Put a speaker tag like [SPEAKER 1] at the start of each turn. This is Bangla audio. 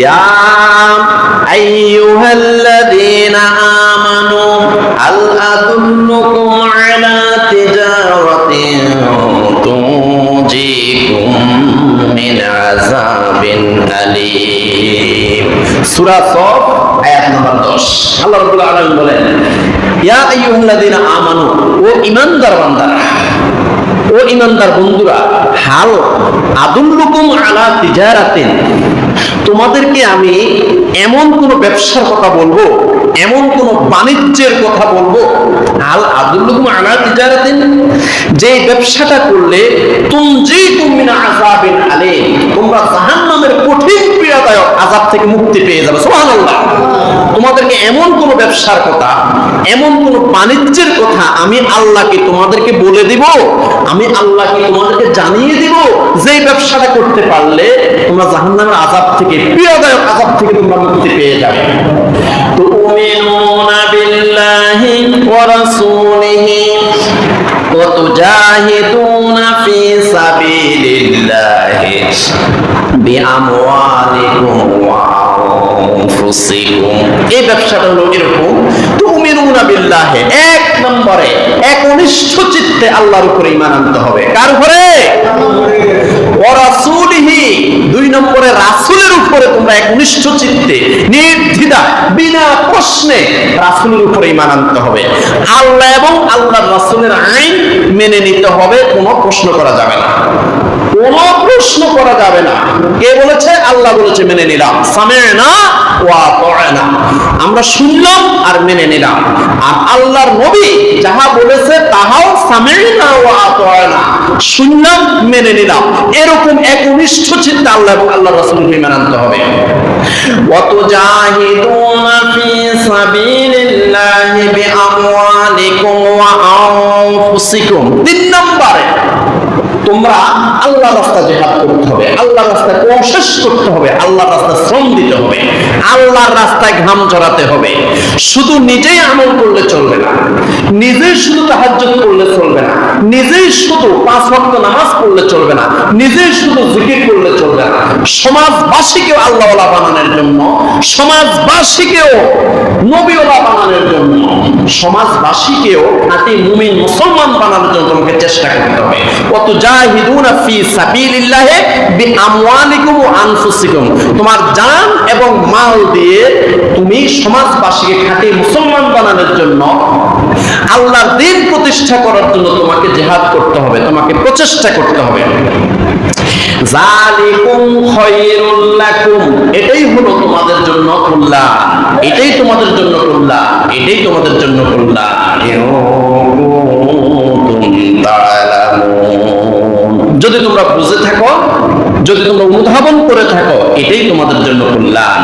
[SPEAKER 1] ইয়া আইয়ুহাল্লাযীনা আমানু হাল আদুল্লুকুম আলা তিজারাতিন তুজিকুম মিন আযাবিন আলীম সূরা সফ আয়াত নম্বর 10 আল্লাহ রাব্বুল আলামিন বলেন ইয়া আইয়ুহাল্লাযীনা আমানু ও ঈমানদার বান্দারা, ও ইমানদার বন্ধুরা, হাল আদুল্লুকুম আলা তিজারাতিন তোমাদেরকে আমি এমন কোন ব্যবসার কথা বলব, এমন কোন বাণিজ্যের কথা বলব, হাল আদুল্লুকুম আলা তিজারাতিন যে ব্যবসাটা করলে তুমি তুমি না আযাবিন আলে তোমরা জাহান্নামের কঠিন পীড়াদায়ক আযাব থেকে মুক্তি পেয়ে যাবে। সুবহানাল্লাহ। তোমাদেরকে এমন কোন ব্যবসার কথা, এমন কোন বাণিজ্যের কথা আমি আল্লাহকে তোমাদেরকে বলে দিব, আমি আল্লাহকে তোমাদেরকে জানিয়ে দিব যে ব্যবসাটা করতে পারলে তোমরা জাহান্নামের আযাব থেকে পীড়াদায়ক আযাব থেকে তোমরা মুক্তি পেয়ে যাবে। তুমিনুনা বিল্লাহি ওয়া রাসূলিহি সাবিলিল্লাহি বিআমওয়ালিকুম ওয়া আনফুসিকুম এই এক চিত্তে আল্লাহর উপরে ইমান হবে। কার উপরে? দুই নম্বরে রাসুলের উপরে তোমরা প্রশ্নে রাসুলের উপরে ইমান আনতে হবে। আল্লাহ এবং আল্লাহ রাসুলের আইন মেনে নিতে হবে, কোনো প্রশ্ন করা যাবে না। কোন প্রশ্ন করা যাবে না। কে বলেছে? আল্লাহ বলেছে, মেনে নিলাম। সামেনা ওয়া পড়েনা আমরা শুনলাম আর মেনে নিলাম। আর আল্লাহর নবী যাহা বলেছে, তাহাও সামেনা ওয়া পড়েনা শুনলাম, মেনে নিলাম। এরকম একনিষ্ঠ চিন্তা আল্লাহ এবং আল্লাহ রাসূলকে মেনে আনতে হবে। অত জাহিদুনা ফি سبيل الله بأموالكم وأنفسكم তিন নম্বরে তোমরা আল্লাহ রাস্তা জেহাদ করতে হবে আল্লাহ রাস্তায় কোশেষ করতে হবে আল্লাহ রাস্তায় শ্রম দিতে হবে, আল্লাহর রাস্তায় ঘাম ঝরাতে হবে। শুধু নিজেই আমল করলে চলবে না, নিজেই শুধু তাহাজ্জুদ করলে চলবে না, নিজেই শুধু পাঁচ ওয়াক্ত নামাজ পড়লে চলবে না, নিজেই শুধু জিকির করলে চলবে না। সমাজবাসীকেও আল্লাহওয়ালা বানানোর জন্য, সমাজবাসীকেও নবীওয়ালা সমাজবাসীকেও খাঁটি মুমিন মুসলমান বানানোর জন্য তোমাকে চেষ্টা করতে হবে। ফি সাবিলিল্লাহি বিআমওয়ালিকুম ওয়া আনফুসিকুম। তোমার জান এবং মাল দিয়ে তুমি সমাজবাসীকে মুসলমান বানানোর জন্য আল্লাহর দিন প্রতিষ্ঠা করার জন্য তোমাকে জিহাদ করতে হবে, তোমাকে প্রচেষ্টা করতে হবে। জালিকুম খায়রুল লাকুম, এটাই হলো তোমাদের জন্য কল্যাণ। এটাই তোমাদের জন্য কল্যাণ এটাই তোমাদের জন্য কল্যাণ যদি তোমরা বুঝে থাকো, যদি তোমরা অনুধাবন করে থাকো, এটাই তোমাদের জন্য কল্যাণ